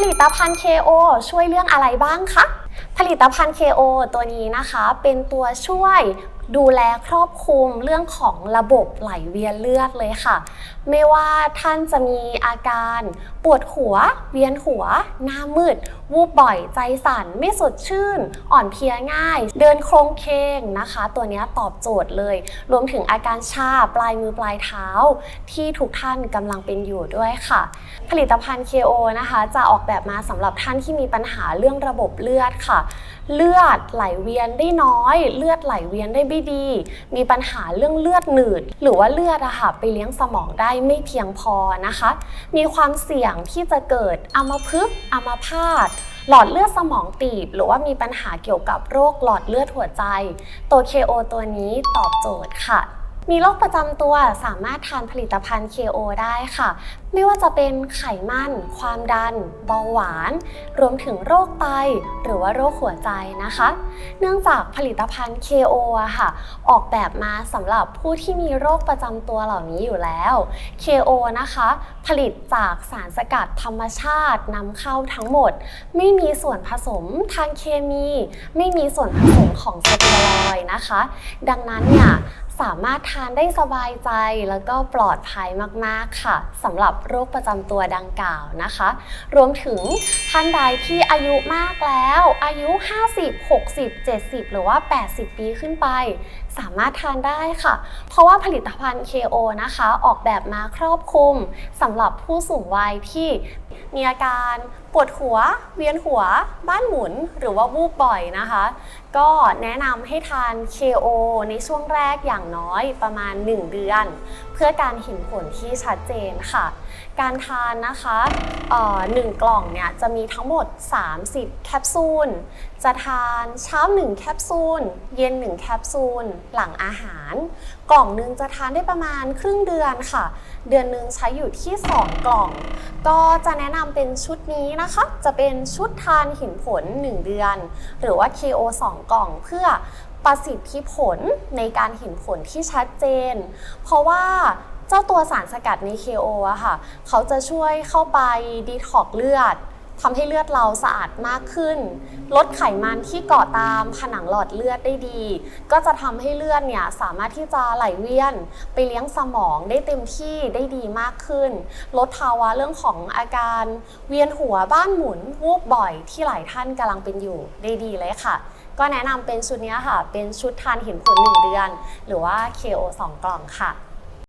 ผลิตภัณฑ์ KO ช่วยเรื่องอะไรบ้างคะ ผลิตภัณฑ์ KO ตัวนี้นะคะ เป็นตัวช่วย ดูแลครอบคลุมเรื่องของระบบไหลเวียนเลือดเลยค่ะ ไม่ว่าท่านจะมีอาการปวดหัว เวียนหัว หน้ามืด วูบบ่อย ใจสั่น ไม่สดชื่น อ่อนเพลียง่าย เดินโครงเคงนะคะ ตัวนี้ตอบโจทย์เลย รวมถึงอาการชาปลายมือปลายเท้า ที่ทุกท่านกำลังเป็นอยู่ด้วยค่ะ ผลิตภัณฑ์ KO นะคะ จะออกแบบมาสำหรับท่านที่มีปัญหาเรื่องระบบเลือดค่ะ เลือดไหลเวียนได้น้อย เลือดไหลเวียนได้ไม่ดี มีปัญหาเรื่องเลือดหนืด หรือว่าเลือดอะค่ะไปเลี้ยงสมองได้ไม่เพียงพอนะคะ มีความเสี่ยงที่จะเกิดอัมพฤกษ์อัมพาตหลอดเลือดสมองตีบ หรือว่ามีปัญหาเกี่ยวกับโรคหลอดเลือดหัวใจ ตัว KO ตัวนี้ตอบโจทย์ค่ะ มีโรคประจำตัวสามารถทานผลิตภัณฑ์ KO ได้ค่ะ ไม่ว่าจะเป็นไขมันความดัน เบาหวาน รวมถึงโรคไต หรือว่าโรคหัวใจนะคะ เนื่องจากผลิตภัณฑ์ KO อะค่ะ ออกแบบมาสำหรับผู้ที่มีโรคประจำตัวเหล่านี้อยู่แล้ว KO นะคะ ผลิตจากสารสกัดธรรมชาตินำเข้าทั้งหมด ไม่มีส่วนผสมทางเคมี ไม่มีส่วนผสมของสเตียรอยนะคะ ดังนั้นเนี่ย สามารถทานได้สบายใจแล้วก็ปลอดภัยมากๆค่ะสำหรับโรคประจำตัวดังกล่าวนะคะ รวมถึงท่านใดที่อายุมากแล้ว อายุ 50 60 70 หรือว่า 80 ปีขึ้นไป สามารถทานได้ค่ะ เพราะว่าผลิตภัณฑ์ KO นะคะ ออกแบบมาครอบคลุมสำหรับผู้สูงวัยที่มีอาการปวดหัว เวียนหัว บ้านหมุน หรือว่าวูบบ่อยนะคะ ก็แนะนำให้ทาน KO ในช่วงแรกอย่างน้อยประมาณ 1 เดือน เพื่อการเห็นผลที่ชัดเจนค่ะ การทานนะคะหนึ่งกล่องเนี่ยจะมีทั้งหมด 30 แคปซูล จะทานเช้า 1 แคปซูล เย็น 1 แคปซูล หลังอาหาร กล่องหนึงจะทานได้ประมาณครึ่งเดือนค่ะ เดือนหนึงใช้อยู่ที่ 2 กล่อง ก็จะแนะนำเป็นชุดนี้นะคะ จะเป็นชุดทานเห็นผล 1 เดือน หรือว่า KO 2 กล่องเพื่อ ประสิทธิผลในการเห็นผลที่ชัดเจน เพราะว่าเจ้าตัวสารสกัดใน KO อะค่ะ เขาจะช่วยเข้าไปดีท็อกเลือดทำให้เลือดเราสะอาดมากขึ้น ลดไขมันที่เกาะตามผนังหลอดเลือดได้ดี ก็จะทำให้เลือดเนี่ยสามารถที่จะไหลเวียน ไปเลี้ยงสมองได้เต็มที่ได้ดีมากขึ้น ลดภาวะเรื่องของอาการ เวียนหัวบ้านหมุนวูบบ่อยที่หลายท่านกำลังเป็นอยู่ได้ดีเลยค่ะ ก็แนะนำเป็นชุดนี้ค่ะ เป็นชุดทานหินผล1เดือน หรือว่า KO 2 กล่องค่ะ